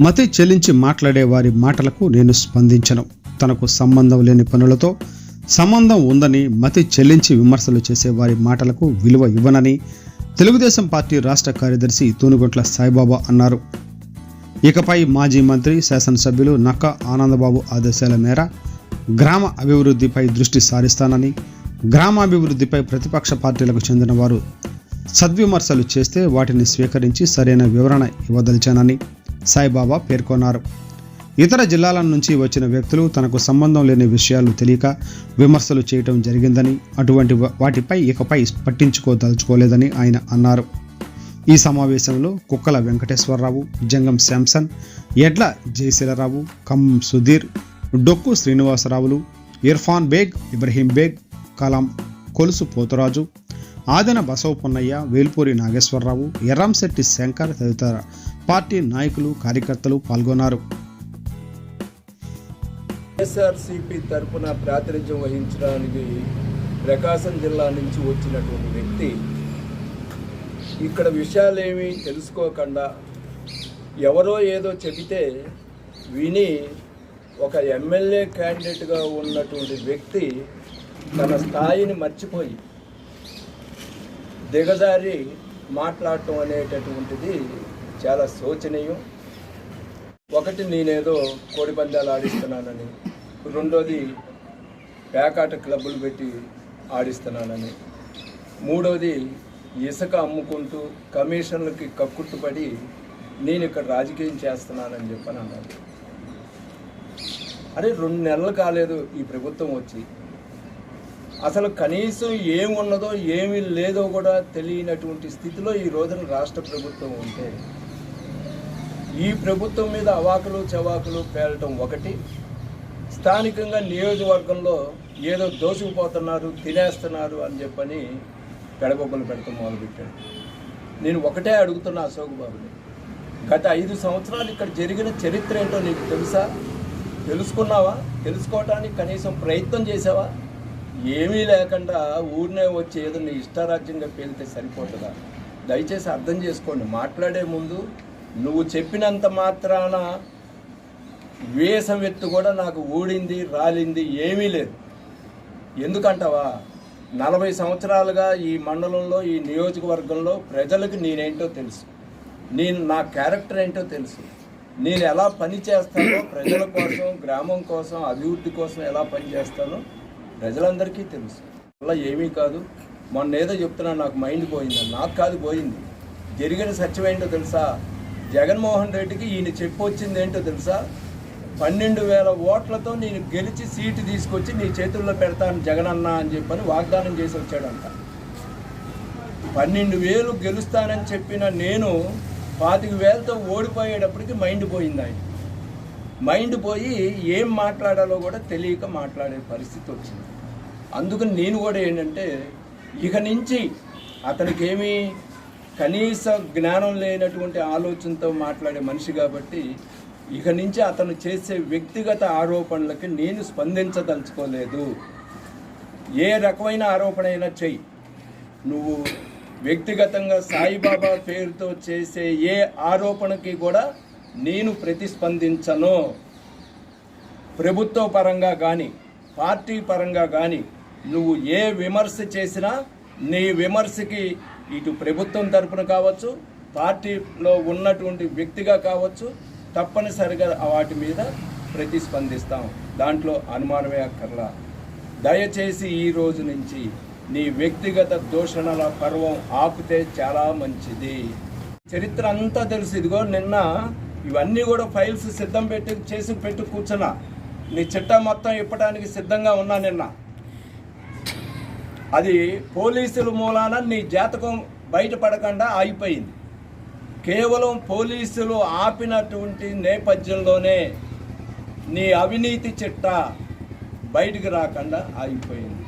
మతి చెల్లించి మాట్లాడే వారి మాటలకు నేను స్పందించను. తనకు సంబంధం లేని పనులతో సంబంధం ఉందని మతి చెల్లించి విమర్శలు చేసే వారి మాటలకు విలువ ఇవ్వనని తెలుగుదేశం పార్టీ రాష్ట్ర కార్యదర్శి తూనుగొట్ల సాయిబాబా అన్నారు. ఇకపై మాజీ మంత్రి శాసనసభ్యులు నక్క ఆనందబాబు ఆదేశాల మేర గ్రామ అభివృద్ధిపై దృష్టి సారిస్తానని గ్రామాభివృద్ధిపై ప్రతిపక్ష పార్టీలకు చెందిన వారు సద్విమర్శలు చేస్తే వాటిని స్వీకరించి సరైన వివరణ ఇవ్వదలిచానని సాయిబాబా పేర్కొన్నారు. ఇతర జిల్లాల నుంచి వచ్చిన వ్యక్తులు తనకు సంబంధం లేని విషయాలు తెలియక విమర్శలు చేయటం జరిగిందని అటువంటి వాటిపై ఇకపై పట్టించుకోదలుచుకోలేదని ఆయన అన్నారు. ఈ సమావేశంలో కుక్కల వెంకటేశ్వరరావు జంగం శాంసన్ ఎడ్ల జయశీలరావు ఖమ్మం సుధీర్ డొక్కు శ్రీనివాసరావులు ఇర్ఫాన్ బేగ్ ఇబ్రహీం బేగ్ కలాం కొలుసు పోతురాజు ఆదన బసవ పొన్నయ్య వేల్పూరి నాగేశ్వరరావు ఎర్రంశెట్టి శంకర్ తదితర పార్టీ నాయకులు కార్యకర్తలు పాల్గొన్నారు. వైఎస్ఆర్సీపీ తరపున ప్రాతినిధ్యం వహించడానికి ప్రకాశం జిల్లా నుంచి వచ్చినటువంటి వ్యక్తి. ఇక్కడ విషయాలేమీ తెలుసుకోకుండా ఎవరో ఏదో చెబితే విని ఒక ఎమ్మెల్యే క్యాండిడేట్గా ఉన్నటువంటి వ్యక్తి తన స్థాయిని మర్చిపోయి దిగజారి మాట్లాడటం అనేటటువంటిది చాలా శోచనీయం. ఒకటి నేనేదో కోడి పందాలు ఆడిస్తున్నానని రెండోది పేకాట క్లబ్బులు పెట్టి ఆడిస్తున్నానని మూడోది ఇసుక అమ్ముకుంటూ కమిషన్లకి కక్కుట్టుపడి నేను ఇక్కడ రాజకీయం చేస్తున్నానని చెప్పని అన్నాడు అరే రెండు నెలలు కాలేదు ఈ ప్రభుత్వం వచ్చి అసలు కనీసం ఏమున్నదో ఏమి లేదో కూడా తెలియనటువంటి స్థితిలో ఈ రోజున రాష్ట్ర ప్రభుత్వం ఉంటే ఈ ప్రభుత్వం మీద అవాకులు చవాకులు పేలటం ఒకటి. స్థానికంగా నియోజకవర్గంలో ఏదో దోసుకుపోతున్నారు తినేస్తున్నారు అని చెప్పని పెడగొబ్బలు పెడతాం మొదలుపెట్టాడు. నేను ఒకటే అడుగుతున్నా అశోక్ బాబుని. గత ఐదు సంవత్సరాలు ఇక్కడ జరిగిన చరిత్ర ఏంటో నీకు తెలుసా? తెలుసుకున్నావా? తెలుసుకోవటానికి కనీసం ప్రయత్నం చేసావా? ఏమీ లేకుండా ఊరినే వచ్చి ఏదైనా ఇష్టారాజ్యంగా పేలితే సరిపోతుందా? దయచేసి అర్థం చేసుకోండి. మాట్లాడే ముందు నువ్వు చెప్పినంత మాత్రాన వేసవెత్తు కూడా నాకు ఊడింది రాలింది ఏమీ లేదు. ఎందుకంటావా? నలభై సంవత్సరాలుగా ఈ మండలంలో ఈ నియోజకవర్గంలో ప్రజలకు నేనేంటో తెలుసు. నేను నా క్యారెక్టర్ ఏంటో తెలుసు. నేను ఎలా పని చేస్తానో ప్రజల కోసం గ్రామం కోసం అభివృద్ధి కోసం ఎలా పని చేస్తానో ప్రజలందరికీ తెలుసు. అలా ఏమీ కాదు. మొన్న ఏదో చెప్తున్నా నాకు మైండ్ పోయింది. నాకు కాదు పోయింది. జరిగిన సత్యం ఏంటో తెలుసా? జగన్మోహన్ రెడ్డికి ఈయన చెప్పొచ్చింది ఏంటో తెలుసా? పన్నెండు వేల ఓట్లతో నేను గెలిచి సీటు తీసుకొచ్చి నీ చేతుల్లో పెడతాను జగన్ అన్న అని చెప్పని వాగ్దానం చేసి వచ్చాడంట. పన్నెండు వేలు గెలుస్తానని చెప్పిన నేను పాతిక వేలతో ఓడిపోయేటప్పటికి మైండ్ పోయింది ఆయన మైండ్ పోయి ఏం మాట్లాడాలో కూడా తెలియక మాట్లాడే పరిస్థితి వచ్చింది. అందుకని నేను కూడా ఏంటంటే ఇక నుంచి అతనికి ఏమీ కనీస జ్ఞానం లేనటువంటి ఆలోచనతో మాట్లాడే మనిషి కాబట్టి ఇక నుంచి అతను చేసే వ్యక్తిగత ఆరోపణలకి నేను స్పందించదలుచుకోలేదు. ఏ రకమైన ఆరోపణ అయినా చెయ్యి. నువ్వు వ్యక్తిగతంగా సాయిబాబా పేరుతో చేసే ఏ ఆరోపణకి కూడా నేను ప్రతిస్పందించను. ప్రభుత్వ పరంగా కానీ పార్టీ పరంగా కానీ నువ్వు ఏ విమర్శ చేసినా నీ విమర్శకి ఇటు ప్రభుత్వం తరపున కావచ్చు పార్టీలో ఉన్నటువంటి వ్యక్తిగా కావచ్చు తప్పనిసరిగా వాటి మీద ప్రతిస్పందిస్తాం. దాంట్లో అనుమానమే అక్కర్లా. దయచేసి ఈ రోజు నుంచి నీ వ్యక్తిగత దూషణల పర్వం ఆపితే చాలా మంచిది. చరిత్ర అంతా తెలుసు. ఇదిగో నిన్న ఇవన్నీ కూడా ఫైల్స్ సిద్ధం పెట్టి చేసి పెట్టి కూర్చున్నా. నీ చిట్టా మొత్తం ఇప్పడానికి సిద్ధంగా ఉన్నా నిన్న. అది పోలీసుల మూలాన నీ జాతకం బయటపడకుండా ఆగిపోయింది. కేవలం పోలీసులు ఆపినటువంటి నేపథ్యంలోనే నీ అవినీతి చిట్ట బయటికి రాకుండా ఆగిపోయింది.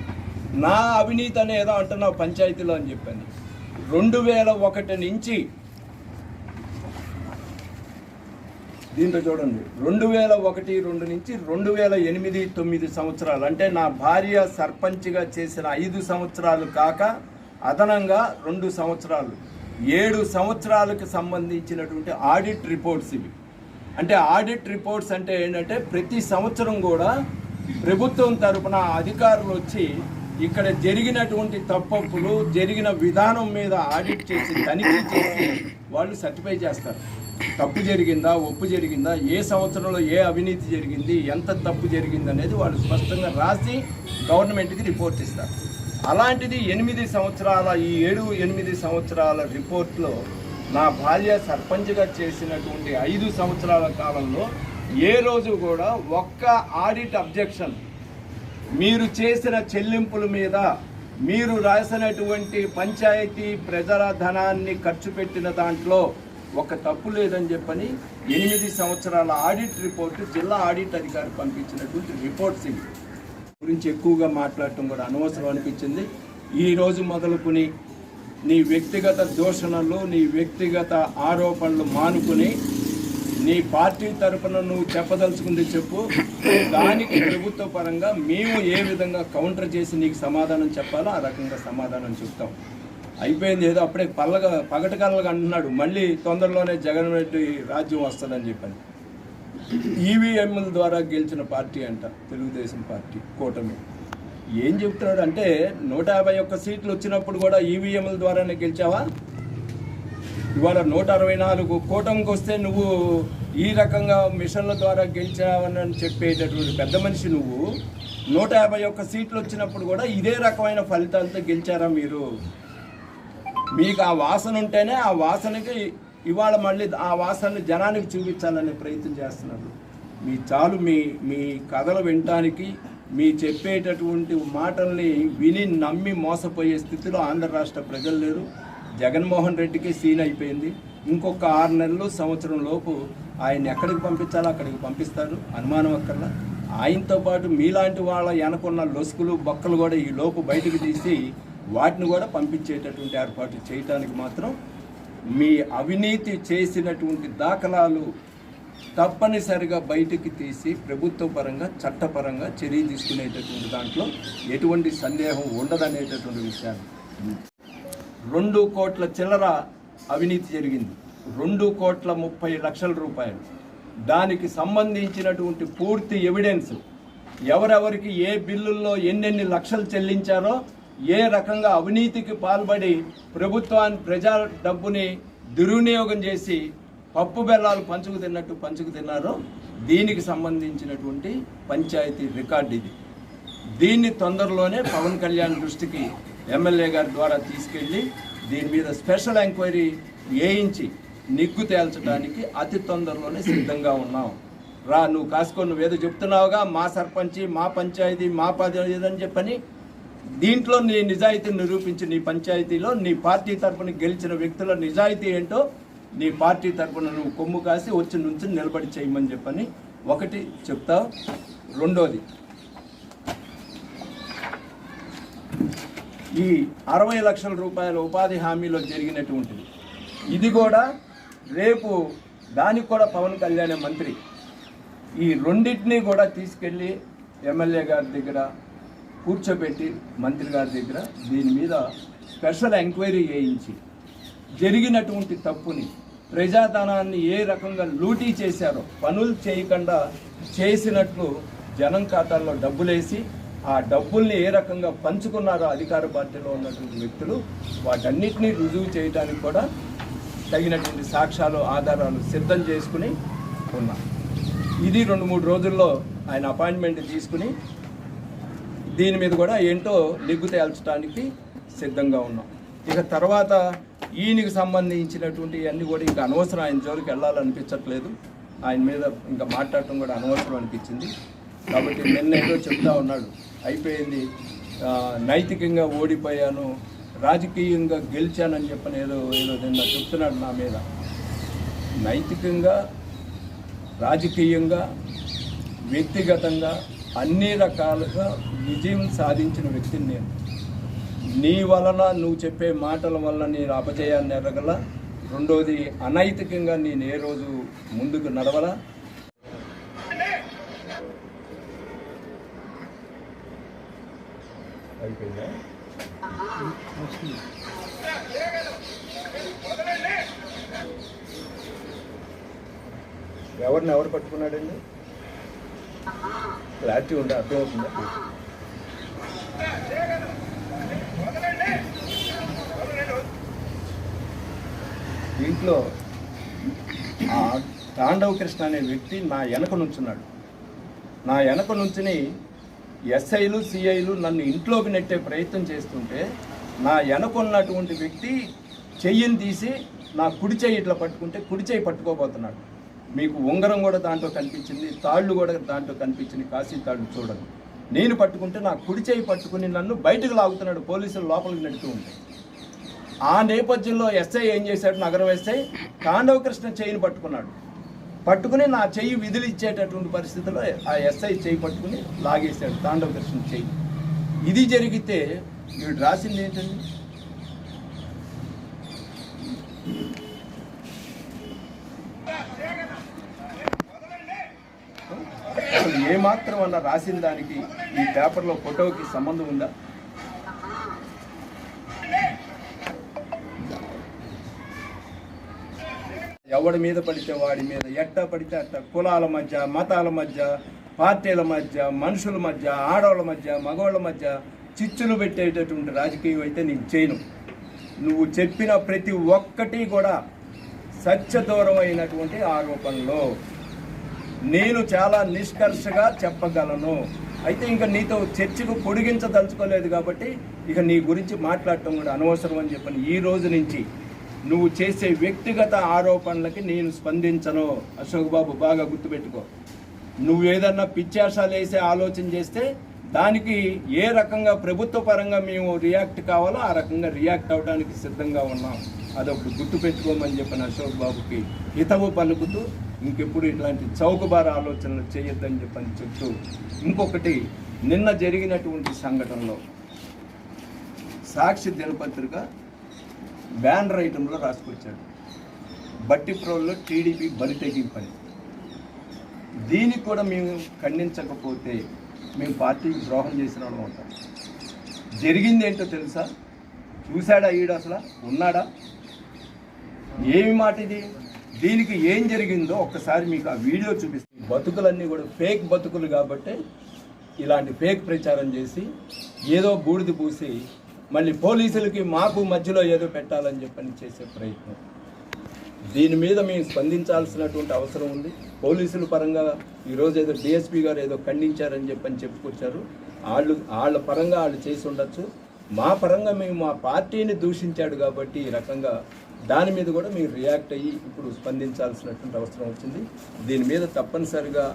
నా అవినీతి అని ఏదో అంటున్నావు పంచాయతీలో అని చెప్పాను. రెండు వేల ఒకటి నుంచి దీంట్లో చూడండి. రెండు వేల ఒకటి రెండు నుంచి రెండు వేల ఎనిమిది తొమ్మిది సంవత్సరాలు. అంటే నా భార్య సర్పంచ్గా చేసిన ఐదు సంవత్సరాలు కాక అదనంగా రెండు సంవత్సరాలు. ఏడు సంవత్సరాలకు సంబంధించినటువంటి ఆడిట్ రిపోర్ట్స్ ఇవి. అంటే ఆడిట్ రిపోర్ట్స్ అంటే ఏంటంటే ప్రతి సంవత్సరం కూడా ప్రభుత్వం తరపున అధికారులు వచ్చి ఇక్కడ జరిగినటువంటి తప్పప్పులు జరిగిన విధానం మీద ఆడిట్ చేసి తనిఖీ చేసి వాళ్ళు సర్టిఫై చేస్తారు. తప్పు జరిగిందా ఒప్పు జరిగిందా ఏ సంవత్సరంలో ఏ అవినీతి జరిగింది ఎంత తప్పు జరిగింది అనేది వాళ్ళు స్పష్టంగా రాసి గవర్నమెంట్కి రిపోర్ట్ ఇస్తారు. అలాంటిది ఎనిమిది సంవత్సరాల ఈ ఏడు ఎనిమిది సంవత్సరాల రిపోర్ట్లో నా భార్య సర్పంచ్గా చేసినటువంటి ఐదు సంవత్సరాల కాలంలో ఏ రోజు కూడా ఒక్క ఆడిట్ అబ్జెక్షన్ మీరు చేసిన చెల్లింపుల మీద మీరు రాసినటువంటి పంచాయతీ ప్రజల ధనాన్ని ఖర్చు పెట్టిన దాంట్లో ఒక తప్పు లేదని చెప్పని ఎనిమిది సంవత్సరాల ఆడిట్ రిపోర్టు జిల్లా ఆడిట్ అధికారి పంపించినటువంటి రిపోర్ట్స్ ఇవి. గురించి ఎక్కువగా మాట్లాడటం కూడా అనవసరం అనిపించింది. ఈరోజు మొదలుకుని మొదలుకొని నీ వ్యక్తిగత దూషణలు నీ వ్యక్తిగత ఆరోపణలు మానుకుని నీ పార్టీ తరపున నువ్వు చెప్పదలుచుకుంది చెప్పు. దానికి ప్రభుత్వ పరంగా మేము ఏ విధంగా కౌంటర్ చేసి నీకు సమాధానం చెప్పాలో ఆ రకంగా సమాధానం చెప్తాం. అయిపోయింది ఏదో అప్పుడే పల్లగా పగటకల్లగా అంటున్నాడు. మళ్ళీ తొందరలోనే జగన్ రెడ్డి రాజ్యం వస్తుందని చెప్పాను ఈవీఎంల ద్వారా గెలిచిన పార్టీ అంట తెలుగుదేశం పార్టీ కూటమి. ఏం చెప్తున్నాడు అంటే నూట యాభై ఒక్క సీట్లు వచ్చినప్పుడు కూడా ఈవీఎంల ద్వారానే గెలిచావా? ఇవాళ నూట అరవై నాలుగు కూటమికి వస్తే నువ్వు ఈ రకంగా మిషన్ల ద్వారా గెలిచావని చెప్పేటటువంటి పెద్ద మనిషి నువ్వు. నూట యాభై ఒక్క సీట్లు వచ్చినప్పుడు కూడా ఇదే రకమైన ఫలితాలతో గెలిచారా మీరు? మీకు ఆ వాసన ఉంటేనే ఆ వాసనకి ఇవాళ మళ్ళీ ఆ వాసనని జనానికి చూపించాలనే ప్రయత్నం చేస్తున్నారు. మీ చాలు మీ మీ కథలు వినటానికి మీ చెప్పేటటువంటి మాటల్ని విని నమ్మి మోసపోయే స్థితిలో ఆంధ్ర రాష్ట్ర ప్రజలు లేరు. జగన్మోహన్ రెడ్డికి సీన్ అయిపోయింది. ఇంకొక ఆరు నెలలు సంవత్సరం లోపు ఆయన ఎక్కడికి పంపించాలో అక్కడికి పంపిస్తారు. అనుమానం అక్కర్లా. ఆయనతో పాటు మీలాంటి వాళ్ళ వెనకున్న లొసుకులు బొక్కలు కూడా ఈ లోపు బయటకు తీసి వాటిని కూడా పంపించేటటువంటి ఏర్పాటు చేయటానికి మాత్రం మీ అవినీతి చేసినటువంటి దాఖలాలు తప్పనిసరిగా బయటికి తీసి ప్రభుత్వ పరంగా చట్టపరంగా చర్య తీసుకునేటటువంటి దాంట్లో ఎటువంటి సందేహం ఉండదనేటటువంటి విషయాన్ని రెండు కోట్ల చిల్లర అవినీతి జరిగింది. రెండు కోట్ల ముప్పై లక్షల రూపాయలు. దానికి సంబంధించినటువంటి పూర్తి ఎవిడెన్స్. ఎవరెవరికి ఏ బిల్లుల్లో ఎన్నెన్ని లక్షలు చెల్లించారో ఏ రకంగా అవినీతికి పాల్పడి ప్రభుత్వాన్ని ప్రజా డబ్బుని దుర్వినియోగం చేసి పప్పు బెల్లాలు పంచుకు తిన్నట్టు పంచుకు తిన్నారో దీనికి సంబంధించినటువంటి పంచాయతీ రికార్డు ఇది. దీన్ని తొందరలోనే పవన్ కళ్యాణ్ దృష్టికి ఎమ్మెల్యే గారి ద్వారా తీసుకెళ్ళి దీని మీద స్పెషల్ ఎంక్వైరీ వేయించి నిగ్గు తేల్చడానికి అతి తొందరలోనే సిద్ధంగా ఉన్నాం. రా నువ్వు కాసుకొని నువ్వేదో చెప్తున్నావుగా మా సర్పంచి మా పంచాయతీ మా పది అని చెప్పని దీంట్లో నీ నిజాయితీని నిరూపించి నీ పంచాయతీలో నీ పార్టీ తరపున గెలిచిన వ్యక్తుల నిజాయితీ ఏంటో నీ పార్టీ తరపున నువ్వు కొమ్ము కాసి వచ్చి నుంచి నిలబడి చేయమని చెప్పని ఒకటి చెప్తావు. రెండోది ఈ అరవై లక్షల రూపాయల ఉపాధి హామీలో జరిగినటువంటిది. ఇది కూడా రేపు దానికి కూడా పవన్ కళ్యాణ్ మంత్రి ఈ రెండింటినీ కూడా తీసుకెళ్ళి ఎమ్మెల్యే గారి దగ్గర కూర్చోబెట్టి మంత్రి గారి దగ్గర దీని మీద స్పెషల్ ఎంక్వైరీ చేయించి జరిగినటువంటి తప్పుని ప్రజాధనాన్ని ఏ రకంగా లూటీ చేశారో పనులు చేయకుండా చేసినట్లు జనం ఖాతాల్లో డబ్బులేసి ఆ డబ్బుల్ని ఏ రకంగా పంచుకున్నారో అధికార పార్టీలో ఉన్నటువంటి వ్యక్తులు వాటన్నిటినీ రుజువు చేయడానికి కూడా తగినటువంటి సాక్ష్యాలు ఆధారాలు సిద్ధం చేసుకుని ఉన్నారు. ఇది రెండు మూడు రోజుల్లో ఆయన అపాయింట్మెంట్ తీసుకుని దీని మీద కూడా ఏంటో నిగ్గు తేల్చడానికి సిద్ధంగా ఉన్నాం. ఇక తర్వాత ఈయనకి సంబంధించినటువంటి అన్నీ కూడా ఇంకా అనవసరం ఆయన జోలికి వెళ్ళాలనిపించట్లేదు. ఆయన మీద ఇంకా మాట్లాడటం కూడా అనవసరం అనిపించింది. కాబట్టి నిన్న ఏదో చెప్తా ఉన్నాడు. అయిపోయింది. నైతికంగా ఓడిపోయాను రాజకీయంగా గెలిచానని చెప్పని ఏదో ఏదో నిన్న చెప్తున్నాడు నా మీద. నైతికంగా రాజకీయంగా వ్యక్తిగతంగా అన్ని రకాలుగా విజయం సాధించిన వ్యక్తిని నేను. నీ వలన నువ్వు చెప్పే మాటల వల్ల నేను అపజయాన్ని ఎరగల రెండోది అనైతికంగా నేను ఏ రోజు ముందుకు నడవలా. అయిపోయిందా? ఎవరిని ఎవరు పట్టుకున్నాడండి? క్లారిటీ ఉండే అర్థమవుతుందా? దీంట్లో తాండవ కృష్ణ అనే వ్యక్తి నా వెనక నుంచున్నాడు. నా వెనక నుంచుని ఎస్ఐలు సిఐలు నన్ను ఇంట్లోకి నెట్టే ప్రయత్నం చేస్తుంటే నా వెనకున్నటువంటి వ్యక్తి చెయ్యిని తీసి నా కుడి చెయ్యి ఇట్లా పట్టుకుంటే కుడి చెయ్యి పట్టుకోబోతున్నాడు. మీకు ఉంగరం కూడా దాంట్లో కనిపించింది తాళ్ళు కూడా దాంట్లో కనిపించింది కాశీ తాళ్ళు చూడదు నేను పట్టుకుంటే నా కుడి చేయి పట్టుకుని నన్ను బయటకు లాగుతున్నాడు పోలీసులు లోపలికి నెడుతూ ఉంటే. ఆ నేపథ్యంలో ఎస్ఐ ఏం చేశాడు నగరం ఎస్ఐ? కాండవకృష్ణ కృష్ణ పట్టుకున్నాడు. పట్టుకుని నా చెయ్యి విధులు ఇచ్చేటటువంటి పరిస్థితిలో ఆ ఎస్ఐ చెయ్యి పట్టుకుని లాగేశాడు తాండవ కృష్ణ చెయ్యి. ఇది జరిగితే వీడు రాసింది ఏంటండి? అసలు ఏమాత్రం అన్న రాసిన దానికి ఈ పేపర్లో ఫోటోకి సంబంధం ఉందా? ఎవడి మీద పడితే వాడి మీద ఎట్ట పడితే అట్ట కులాల మధ్య మతాల మధ్య పార్టీల మధ్య మనుషుల మధ్య ఆడవాళ్ళ మధ్య మగవాళ్ళ మధ్య చిచ్చులు పెట్టేటటువంటి రాజకీయం అయితే నేను చేయను. నువ్వు చెప్పిన ప్రతి ఒక్కటి కూడా సత్యదూరమైనటువంటి ఆరోపణలు. నేను చాలా నిష్కర్షగా చెప్పగలను. అయితే ఇంకా నీతో చర్చకు పొడిగించదలుచుకోలేదు కాబట్టి ఇక నీ గురించి మాట్లాడటం కూడా అనవసరం అని చెప్పని ఈ రోజు నుంచి నువ్వు చేసే వ్యక్తిగత ఆరోపణలకి నేను స్పందించను. అశోక్ బాబు బాగా గుర్తుపెట్టుకో. నువ్వు ఏదన్నా పిచ్చాసాలు వేసే ఆలోచన చేస్తే దానికి ఏ రకంగా ప్రభుత్వ పరంగా మేము రియాక్ట్ కావాలో ఆ రకంగా రియాక్ట్ అవడానికి సిద్ధంగా ఉన్నాం. అదొకటి గుర్తుపెట్టుకోమని చెప్పిన అశోక్ బాబుకి హితవు పలుకుతూ ఇంకెప్పుడు ఇట్లాంటి చౌకబార ఆలోచనలు చేయొద్దని చెప్పని చెప్తూ ఇంకొకటి నిన్న జరిగినటువంటి సంఘటనలో సాక్షి దినపత్రిక బ్యానర్ ఐటెంలో రాసుకొచ్చాడు. బట్టి ప్రోల్లో టీడీపీ బలితెగి పని. దీనికి కూడా మేము ఖండించకపోతే మేము పార్టీకి ద్రోహం చేసిన వాళ్ళం ఉంటాం జరిగింది ఏంటో తెలుసా? చూశాడా ఈడు అసలు? ఉన్నాడా? ఏమి మాట ఇది? దీనికి ఏం జరిగిందో ఒక్కసారి మీకు ఆ వీడియో చూపిస్తుంది బతుకులన్నీ కూడా ఫేక్ బతుకులు కాబట్టి ఇలాంటి ఫేక్ ప్రచారం చేసి ఏదో బూడిద పూసి మళ్ళీ పోలీసులకి మాకు మధ్యలో ఏదో పెట్టాలని చెప్పని చేసే ప్రయత్నం. దీని మీద మేము స్పందించాల్సినటువంటి అవసరం ఉంది. పోలీసుల పరంగా ఈరోజు ఏదో డిఎస్పీ గారు ఏదో ఖండించారని చెప్పని చెప్పుకొచ్చారు. వాళ్ళు వాళ్ళ పరంగా వాళ్ళు చేసి ఉండొచ్చు. మా పరంగా మేము మా పార్టీని దూషించాడు కాబట్టి ఈ రకంగా దాని మీద కూడా మీరు రియాక్ట్ అయ్యి ఇప్పుడు స్పందించాల్సినటువంటి అవసరం వచ్చింది. దీని మీద తప్పనిసరిగా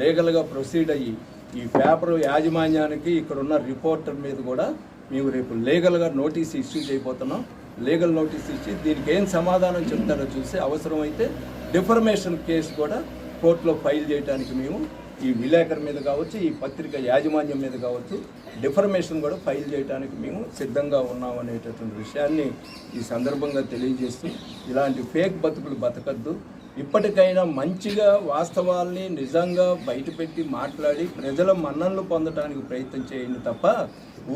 లీగల్గా ప్రొసీడ్ అయ్యి ఈ పేపర్ యాజమాన్యానికి ఇక్కడ ఉన్న రిపోర్టర్ మీద కూడా మేము రేపు లీగల్గా నోటీస్ ఇష్యూ చేయబోతున్నాం. లీగల్ నోటీస్ ఇచ్చి దీనికి ఏం సమాధానం చెప్తారో చూసి అవసరమైతే డిఫర్మేషన్ కేసు కూడా కోర్టులో ఫైల్ చేయడానికి మేము ఈ విలేకరు మీద కావచ్చు ఈ పత్రిక యాజమాన్యం మీద కావచ్చు డిఫర్మేషన్ కూడా ఫైల్ చేయడానికి మేము సిద్ధంగా ఉన్నాం అనేటటువంటి విషయాన్ని ఈ సందర్భంగా తెలియజేస్తూ ఇలాంటి ఫేక్ బతుకులు బతకద్దు. ఇప్పటికైనా మంచిగా వాస్తవాల్ని నిజంగా బయటపెట్టి మాట్లాడి ప్రజల మన్ననలు పొందడానికి ప్రయత్నం చేయండి తప్ప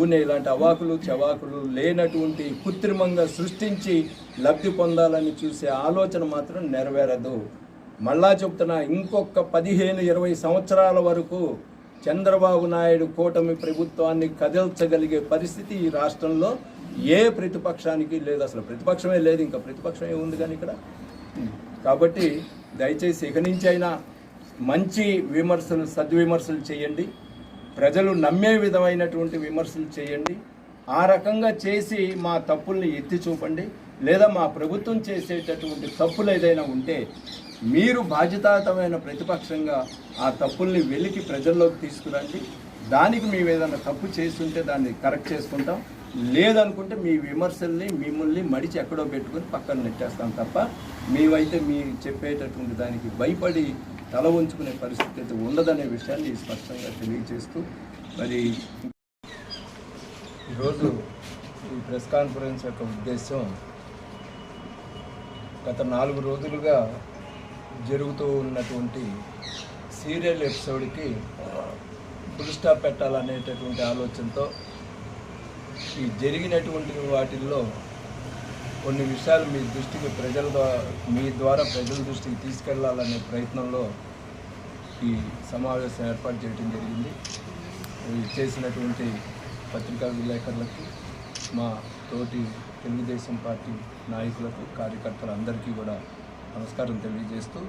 ఊనే ఇలాంటి అవాకులు చవాకులు లేనటువంటి కృత్రిమంగా సృష్టించి లబ్ధి పొందాలని చూసే ఆలోచన మాత్రం నెరవేరదు. మళ్ళా చెప్తున్నా ఇంకొక పదిహేను ఇరవై సంవత్సరాల వరకు చంద్రబాబు నాయుడు కూటమి ప్రభుత్వాన్ని కదిల్చగలిగే పరిస్థితి ఈ రాష్ట్రంలో ఏ ప్రతిపక్షానికి లేదు. అసలు ప్రతిపక్షమే లేదు ఇంకా ప్రతిపక్షం ఏముంది కానీ ఇక్కడ. కాబట్టి దయచేసి ఇక నుంచి అయినా మంచి విమర్శలు సద్విమర్శలు చేయండి. ప్రజలు నమ్మే విధమైనటువంటి విమర్శలు చేయండి. ఆ రకంగా చేసి మా తప్పుల్ని ఎత్తి చూపండి. లేదా మా ప్రభుత్వం చేసేటటువంటి తప్పులు ఏదైనా ఉంటే మీరు బాధ్యతాయుతమైన ప్రతిపక్షంగా ఆ తప్పుల్ని వెలికి ప్రజల్లోకి తీసుకురండి. దానికి మేము ఏదైనా తప్పు చేస్తుంటే దాన్ని కరెక్ట్ చేసుకుంటాం. లేదనుకుంటే మీ విమర్శల్ని మిమ్మల్ని మడిచి ఎక్కడో పెట్టుకొని పక్కన నెట్టేస్తాం తప్ప మేమైతే మీ చెప్పేటటువంటి దానికి భయపడి తల ఉంచుకునే పరిస్థితి అయితే ఉండదనే విషయాన్ని స్పష్టంగా తెలియజేస్తూ మరి ఈరోజు ఈ ప్రెస్ కాన్ఫరెన్స్ యొక్క ఉద్దేశం గత నాలుగు రోజులుగా జరుగుతూ ఉన్నటువంటి సీరియల్ ఎపిసోడ్కి ఫుల్ స్టాప్ పెట్టాలనేటటువంటి ఆలోచనతో ఈ జరిగినటువంటి వాటిల్లో కొన్ని విషయాలు మీ దృష్టికి ప్రజల ద్వారా మీ ద్వారా ప్రజల దృష్టికి తీసుకెళ్ళాలనే ప్రయత్నంలో ఈ సమావేశం ఏర్పాటు చేయడం జరిగింది. చేసినటువంటి పత్రికా విలేకరులకు మా తోటి తెలుగుదేశం పార్టీ నాయకులకు కార్యకర్తలందరికీ కూడా నమస్కారం తెలియజేస్తూ